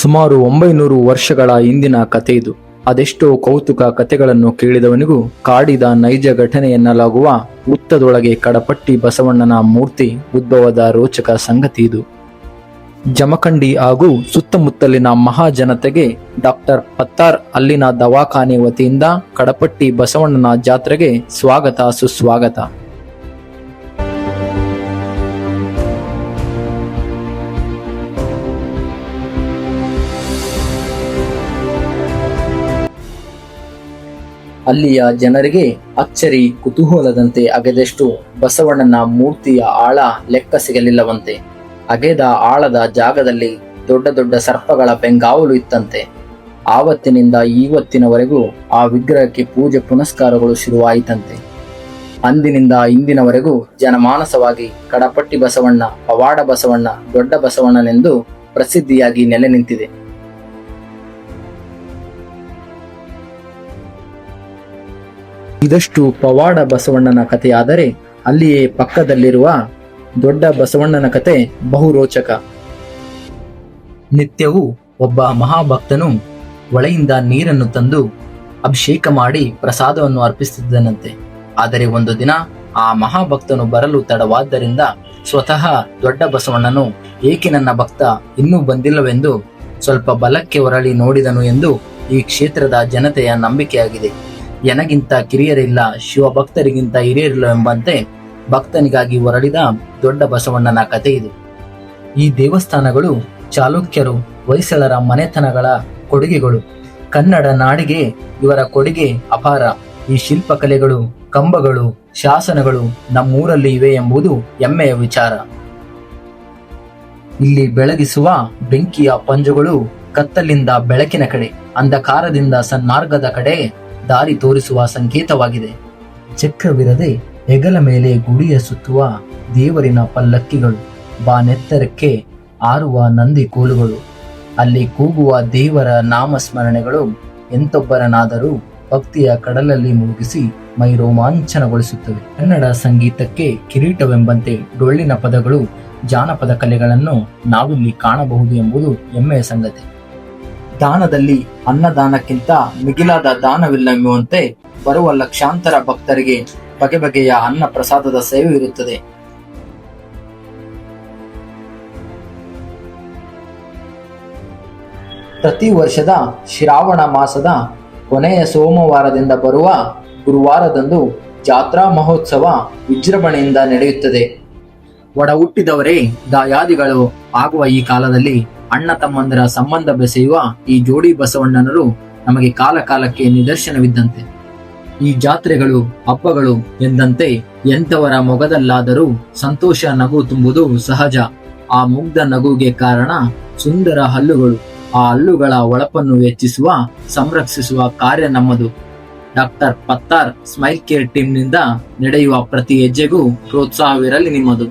ಸುಮಾರು ಒಂಬೈನೂರು ವರ್ಷಗಳ ಹಿಂದಿನ ಕಥೆ ಇದು ಅದೆಷ್ಟೋ ಕೌತುಕ ಕಥೆಗಳನ್ನು ಕೇಳಿದವನಿಗೂ ಕಾಡಿದ ನೈಜ ಘಟನೆ ಎನ್ನಲಾಗುವ ಹುತ್ತದೊಳಗೆ ಕಡಪಟ್ಟಿ ಬಸವಣ್ಣನ ಮೂರ್ತಿ ಉದ್ಭವದ ರೋಚಕ ಸಂಗತಿ ಇದು ಜಮಖಂಡಿ ಹಾಗೂ ಸುತ್ತಮುತ್ತಲಿನ ಮಹಾಜನತೆಗೆ ಡಾಕ್ಟರ್ ಪತ್ತಾರ್ ಅಲ್ಲಿನ ದವಾಖಾನೆ ವತಿಯಿಂದ ಕಡಪಟ್ಟಿ ಬಸವಣ್ಣನ ಜಾತ್ರೆಗೆ ಸ್ವಾಗತ ಸುಸ್ವಾಗತ. ಅಲ್ಲಿಯ ಜನರಿಗೆ ಅಚ್ಚರಿ ಕುತೂಹಲದಂತೆ ಅಗೆದಷ್ಟು ಬಸವಣ್ಣನ ಮೂರ್ತಿಯ ಆಳ ಲೆಕ್ಕ ಸಿಗಲಿಲ್ಲವಂತೆ. ಅಗೆದ ಆಳದ ಜಾಗದಲ್ಲಿ ದೊಡ್ಡ ದೊಡ್ಡ ಸರ್ಪಗಳ ಬೆಂಗಾವಲು ಇತ್ತಂತೆ. ಆವತ್ತಿನಿಂದ ಈವತ್ತಿನವರೆಗೂ ಆ ವಿಗ್ರಹಕ್ಕೆ ಪೂಜೆ ಪುನಸ್ಕಾರಗಳು ಶುರುವಾಯಿತಂತೆ. ಅಂದಿನಿಂದ ಇಂದಿನವರೆಗೂ ಜನಮಾನಸವಾಗಿ ಕಡಪಟ್ಟಿ ಬಸವಣ್ಣ, ಪವಾಡ ಬಸವಣ್ಣ, ದೊಡ್ಡ ಬಸವಣ್ಣನೆಂದು ಪ್ರಸಿದ್ಧಿಯಾಗಿ ನೆಲೆ ನಿಂತಿದೆ. ಇದಷ್ಟು ಪವಾಡ ಬಸವಣ್ಣನ ಕಥೆಯಾದರೆ ಅಲ್ಲಿಯೇ ಪಕ್ಕದಲ್ಲಿರುವ ದೊಡ್ಡ ಬಸವಣ್ಣನ ಕತೆ ಬಹು ರೋಚಕ ನಿತ್ಯವೂ ಒಬ್ಬ ಮಹಾಭಕ್ತನು ಒಳೆಯಿಂದ ನೀರನ್ನು ತಂದು ಅಭಿಷೇಕ ಮಾಡಿ ಪ್ರಸಾದವನ್ನು ಅರ್ಪಿಸುತ್ತಿದ್ದನಂತೆ. ಆದರೆ ಒಂದು ದಿನ ಆ ಮಹಾಭಕ್ತನು ಬರಲು ತಡವಾದ್ದರಿಂದ ಸ್ವತಃ ದೊಡ್ಡ ಬಸವಣ್ಣನು, ಏಕೆ ನನ್ನ ಭಕ್ತ, ಇನ್ನೂ ಬಂದಿಲ್ಲವೆಂದು ಸ್ವಲ್ಪ ಬಲಕ್ಕೆ ಹೊರಳಿ ನೋಡಿದನು ಎಂದು ಈ ಕ್ಷೇತ್ರದ ಜನತೆಯ ನಂಬಿಕೆಯಾಗಿದೆ. ಎನಗಿಂತ ಕಿರಿಯರಿಲ್ಲ, ಶಿವಭಕ್ತರಿಗಿಂತ ಹಿರಿಯರಿಲ್ಲ ಎಂಬಂತೆ ಭಕ್ತನಿಗಾಗಿ ಹೊರಡಿದ ದೊಡ್ಡ ಬಸವಣ್ಣನ ಕಥೆ ಇದು. ಈ ದೇವಸ್ಥಾನಗಳು ಚಾಲುಕ್ಯರು, ಹೊಯ್ಸಳರ ಮನೆತನಗಳ ಕೊಡುಗೆಗಳು. ಕನ್ನಡ ನಾಡಿಗೆ ಇವರ ಕೊಡುಗೆ ಅಪಾರ. ಈ ಶಿಲ್ಪಕಲೆಗಳು, ಕಂಬಗಳು, ಶಾಸನಗಳು ನಮ್ಮೂರಲ್ಲಿ ಇವೆ ಎಂಬುದು ಹೆಮ್ಮೆಯ ವಿಚಾರ. ಇಲ್ಲಿ ಬೆಳಗಿಸುವ ಬೆಂಕಿಯ ಪಂಜುಗಳು ಕತ್ತಲಿಂದ ಬೆಳಕಿನ ಕಡೆ, ಅಂಧಕಾರದಿಂದ ಸನ್ಮಾರ್ಗದ ಕಡೆ ದಾರಿ ತೋರಿಸುವ ಸಂಕೇತವಾಗಿದೆ. ಚಕ್ರವಿರದೆ ಹೆಗಲ ಮೇಲೆ ಗುಡಿಯ ಸುತ್ತುವ ದೇವರಿನ ಪಲ್ಲಕ್ಕಿಗಳು, ಬಾನೆತ್ತರಕ್ಕೆ ಆರುವ ನಂದಿ ಕೋಲುಗಳು, ಅಲ್ಲಿ ಕೂಗುವ ದೇವರ ನಾಮಸ್ಮರಣೆಗಳು ಎಂತೊಬ್ಬರನಾದರೂ ಭಕ್ತಿಯ ಕಡಲಲ್ಲಿ ಮುಳುಗಿಸಿ ಮೈ ರೋಮಾಂಚನಗೊಳಿಸುತ್ತವೆ. ಕನ್ನಡ ಸಂಗೀತಕ್ಕೆ ಕಿರೀಟವೆಂಬಂತೆ ಡೊಳ್ಳಿನ ಪದಗಳು ಜಾನಪದ ಕಲೆಗಳನ್ನು ನಾವಿಲ್ಲಿ ಕಾಣಬಹುದು ಎಂಬುದು ಹೆಮ್ಮೆಯ ಸಂಗತಿ. ದಾನದಲ್ಲಿ ಅನ್ನದಾನಕ್ಕಿಂತ ಮಿಗಿಲಾದ ದಾನವಿಲ್ಲವೆಂಬುವಂತೆ ಬರುವ ಲಕ್ಷಾಂತರ ಭಕ್ತರಿಗೆ ಬಗೆ ಬಗೆಯ ಅನ್ನ ಪ್ರಸಾದದ ಸೇವೆ ಇರುತ್ತದೆ. ಪ್ರತಿ ವರ್ಷದ ಶ್ರಾವಣ ಮಾಸದ ಕೊನೆಯ ಸೋಮವಾರದಿಂದ ಬರುವ ಗುರುವಾರದಂದು ಜಾತ್ರಾ ಮಹೋತ್ಸವ ವಿಜೃಂಭಣೆಯಿಂದ ನಡೆಯುತ್ತದೆ. ಒಡ ಹುಟ್ಟಿದವರೇ ದಾಯಾದಿಗಳು ಆಗುವ ಈ ಕಾಲದಲ್ಲಿ ಅಣ್ಣ ತಮ್ಮಂದರ ಸಂಬಂಧ ಬೆಸೆಯುವ ಈ ಜೋಡಿ ಬಸವಣ್ಣನರು ನಮಗೆ ಕಾಲ ಕಾಲಕ್ಕೆ ನಿದರ್ಶನವಿದ್ದಂತೆ. ಈ ಜಾತ್ರೆಗಳು, ಹಬ್ಬಗಳು ಎಂದಂತೆ ಎಂತವರ ಮೊಗದಲ್ಲಾದರೂ ಸಂತೋಷ ನಗು ತುಂಬುವುದು ಸಹಜ. ಆ ಮುಗ್ಧ ನಗುಗೆ ಕಾರಣ ಸುಂದರ ಹಲ್ಲುಗಳು. ಆ ಹಲ್ಲುಗಳ ಒಳಪನ್ನು ಹೆಚ್ಚಿಸುವ, ಸಂರಕ್ಷಿಸುವ ಕಾರ್ಯ ನಮ್ಮದು. ಡಾಕ್ಟರ್ ಪತ್ತಾರ್ ಸ್ಮೈಲ್ ಕೇರ್ ಟೀಮ್ನಿಂದ ನಡೆಯುವ ಪ್ರತಿ ಹೆಜ್ಜೆಗೂ ಪ್ರೋತ್ಸಾಹವಿರಲಿ ನಿಮ್ಮದು.